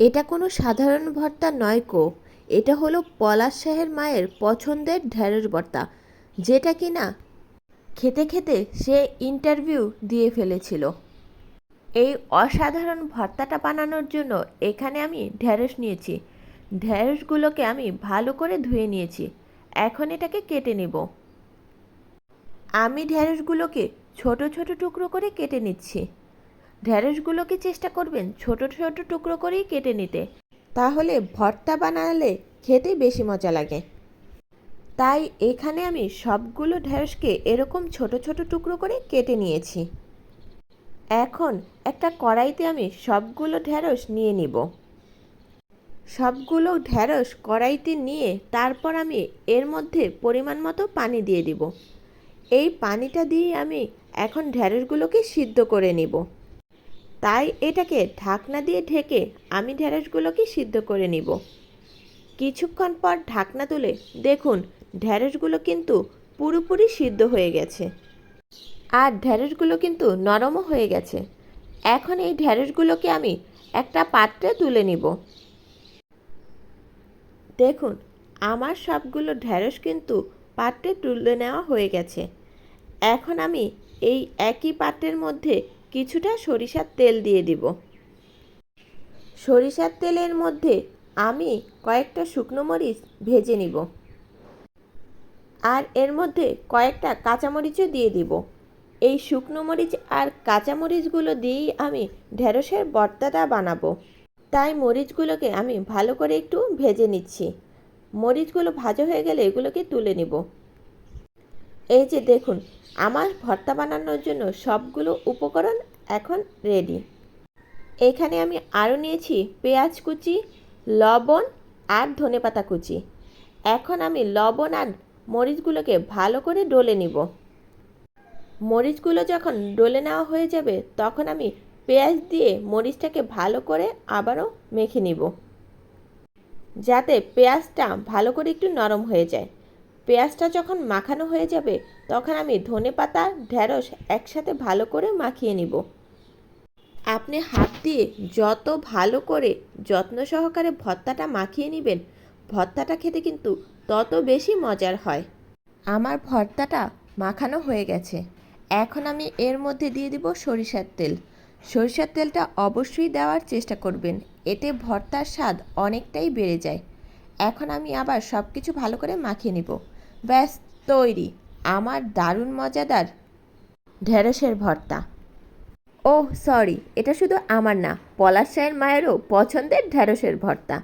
এটা কোনো সাধারণ ভর্তা নয় কো। এটা হলো পলাশ শাহের মায়ের পছন্দের ঢ্যাঁড়স ভর্তা, যেটা কি না খেতে খেতে সে ইন্টারভিউ দিয়ে ফেলেছিল। এই অসাধারণ ভর্তাটা বানানোর জন্য এখানে আমি ঢ্যাঁড়স নিয়েছি। ঢ্যাঁড়সগুলোকে আমি ভালো করে ধুয়ে নিয়েছি। এখন এটাকে কেটে নেব। আমি ঢ্যাঁড়সগুলোকে ছোট ছোট টুকরো করে কেটে নিচ্ছি। ঢ্যাঁড়সগুলোকে চেষ্টা করবেন ছোট ছোট টুকরো করেই কেটে নিতে। তাহলে ভর্তা বানালে খেতে বেশি মজা লাগে। তাই এখানে আমি সবগুলো ঢ্যাঁড়সকে এরকম ছোট ছোট টুকরো করে কেটে নিয়েছি। এখন একটা কড়াইতে আমি সবগুলো ঢ্যাঁড়স নিয়ে নিব। সবগুলো ঢ্যাঁড়স কড়াইতে নিয়ে তারপর আমি এর মধ্যে পরিমাণ মতো পানি দিয়ে দিব। এই পানিটা দিয়ে আমি এখন ঢ্যাঁড়সগুলোকে সিদ্ধ করে নিব। তাই এটাকে ঢাকনা দিয়ে ঢেকে আমি ঢ্যাঁড়সগুলোকে সিদ্ধ করে নিব। কিছুক্ষণ পর ঢাকনা তুলে দেখুন ঢ্যাঁড়সগুলো কিন্তু পুরোপুরি সিদ্ধ হয়ে গেছে। আর ঢ্যাঁড়সগুলো কিন্তু নরমও হয়ে গেছে। এখন এই ঢ্যাঁড়সগুলোকে আমি একটা পাত্রে তুলে নিব। দেখুন, আমার সবগুলো ঢ্যাঁড়স কিন্তু পাত্রে তুলে নেওয়া হয়ে গেছে। এখন আমি এই একই পাত্রের মধ্যে কিছুটা সরিষার তেল দিয়ে দিব। সরিষার তেলের মধ্যে আমি কয়েকটা শুকনো মরিচ ভেজে নিব। আর এর মধ্যে কয়েকটা কাঁচামরিচও দিয়ে দিব। এই শুকনো মরিচ আর কাঁচামরিচগুলো দিয়েই আমি ঢেঁড়সের ভর্তাটা বানাবো। তাই মরিচগুলোকে আমি ভালো করে একটু ভেজে নিচ্ছি। মরিচগুলো ভাজা হয়ে গেলে এগুলোকে তুলে নিব। এই যে দেখুন, আমার ভর্তা বানানোর জন্য সবগুলো উপকরণ এখন রেডি এখানে আমি আরও নিয়েছি পেঁয়াজ কুচি, লবণ আর ধনেপাতা কুচি। এখন আমি লবণ আর মরিচগুলোকে ভালো করে ডলে নিব। মরিচগুলো যখন ডলে নেওয়া হয়ে যাবে, তখন আমি পেঁয়াজ দিয়ে মরিচটাকে ভালো করে আবারও মেখে নিব। যাতে পেঁয়াজটা ভালো করে একটু নরম হয়ে যায়। পেঁয়াজটা যখন মাখানো হয়ে যাবে, তখন আমি ধনে পাতা ঢ্যাঁড়স একসাথে ভালো করে মাখিয়ে নিব। আপনি হাত দিয়ে যত ভালো করে যত্ন সহকারে ভর্তাটা মাখিয়ে নেবেন, ভর্তাটা খেতে কিন্তু তত বেশি মজার হয়। আমার ভর্তাটা মাখানো হয়ে গেছে। এখন আমি এর মধ্যে দিয়ে দিব সরিষার তেল। সরিষার তেলটা অবশ্যই দেওয়ার চেষ্টা করবেন, এতে ভর্তার স্বাদ অনেকটাই বেড়ে যায়। এখন আমি আবার সব কিছু ভালো করে মাখিয়ে নিব। ব্যাস, তৈরি। আমার দারুণ মজাদার ঢেঁড়সের ভর্তা। ও সরি, এটা শুধু আমার না, পলাশ মায়েরও পছন্দের ঢেঁড়সের ভর্তা।